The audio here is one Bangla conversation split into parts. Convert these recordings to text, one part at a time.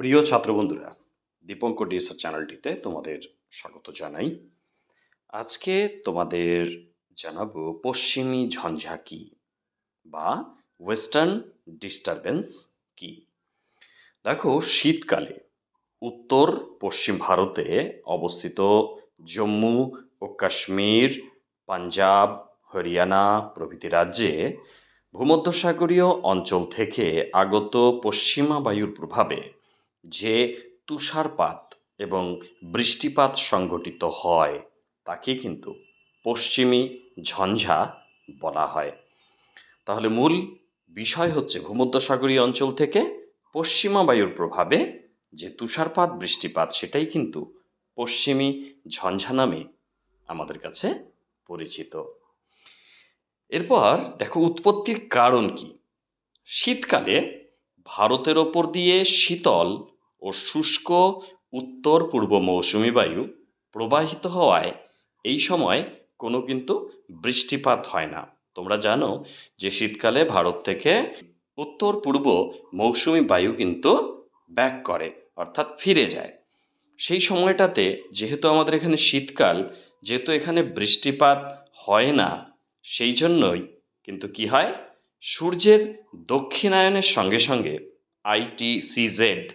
প্রিয় ছাত্র বন্ধুরা দীপঙ্কর ডিএসআর চ্যানেলটিতে তোমাদের স্বাগত জানাই। আজকে তোমাদের জানাব পশ্চিমী ঝঞ্ঝা কি বা ওয়েস্টার্ন ডিস্টারবেন্স কি? দেখো, শীতকালে উত্তর পশ্চিম ভারতে অবস্থিত জম্মু ও কাশ্মীর, পাঞ্জাব, হরিয়ানা প্রভৃতি রাজ্যে ভূমধ্যসাগরীয় অঞ্চল থেকে আগত পশ্চিমা বায়ুর প্রভাবে যে তুষারপাত এবং বৃষ্টিপাত সংঘটিত হয়, তাকে কিন্তু পশ্চিমী ঝঞ্ঝা বলা হয়। তাহলে মূল বিষয় হচ্ছে ভূমধ্যসাগরীয় অঞ্চল থেকে পশ্চিমা বায়ুর প্রভাবে যে তুষারপাত, বৃষ্টিপাত, সেটাই কিন্তু পশ্চিমী ঝঞ্ঝা নামে আমাদের কাছে পরিচিত। এরপর দেখো, উৎপত্তির কারণ কি? শীতকালে ভারতের ওপর দিয়ে শীতল ও শুষ্ক উত্তর পূর্ব মৌসুমি বায়ু প্রবাহিত হওয়ায় এই সময় কোনো কিন্তু বৃষ্টিপাত হয় না। তোমরা জানো যে শীতকালে ভারত থেকে উত্তর পূর্ব মৌসুমি বায়ু কিন্তু ব্যাক করে, অর্থাৎ ফিরে যায়। সেই সময়টাতে যেহেতু আমাদের এখানে শীতকাল, যেহেতু এখানে বৃষ্টিপাত হয় না, সেই জন্যই কিন্তু কি হয়? সূর্যের দক্ষিণায়নের সঙ্গে সঙ্গে আইটিসিজেড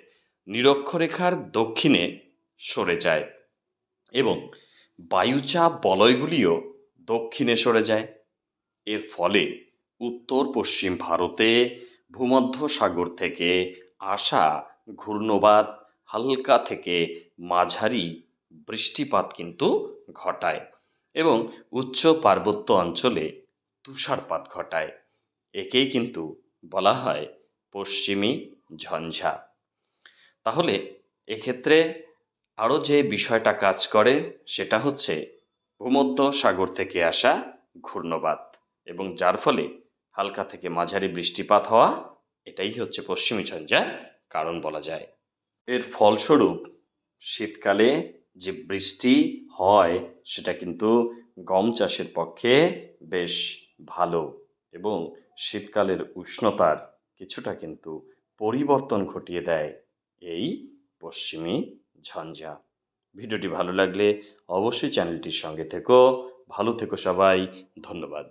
নিরক্ষরেখার দক্ষিণে সরে যায় এবং বায়ুচাপ বলয়গুলিও দক্ষিণে সরে যায়। এর ফলে উত্তর পশ্চিম ভারতে ভূমধ্য সাগর থেকে আসা ঘূর্ণবাত হালকা থেকে মাঝারি বৃষ্টিপাত কিন্তু ঘটায় এবং উচ্চ পার্বত্য অঞ্চলে তুষারপাত ঘটায়। একেই কিন্তু বলা হয় পশ্চিমী ঝঞ্ঝা। তাহলে এক্ষেত্রে আরও যে বিষয়টা কাজ করে সেটা হচ্ছে ভূমধ্য সাগর থেকে আসা ঘূর্ণবাত এবং যার ফলে হালকা থেকে মাঝারি বৃষ্টিপাত হওয়া এটাই হচ্ছে পশ্চিমী ঝঞ্ঝার কারণ বলা যায়। এর ফলস্বরূপ শীতকালে যে বৃষ্টি হয় সেটা কিন্তু গম চাষের পক্ষে বেশ ভালো। এবং শীতকালের উষ্ণতার কিছুটা কিন্তু পরিবর্তন ঘটিয়ে দেয় এই পশ্চিমী ঝঞ্ঝা। ভিডিওটি ভালো লাগলে অবশ্যই চ্যানেলটির সঙ্গে থেকো, ভালো থেকো সবাই, ধন্যবাদ।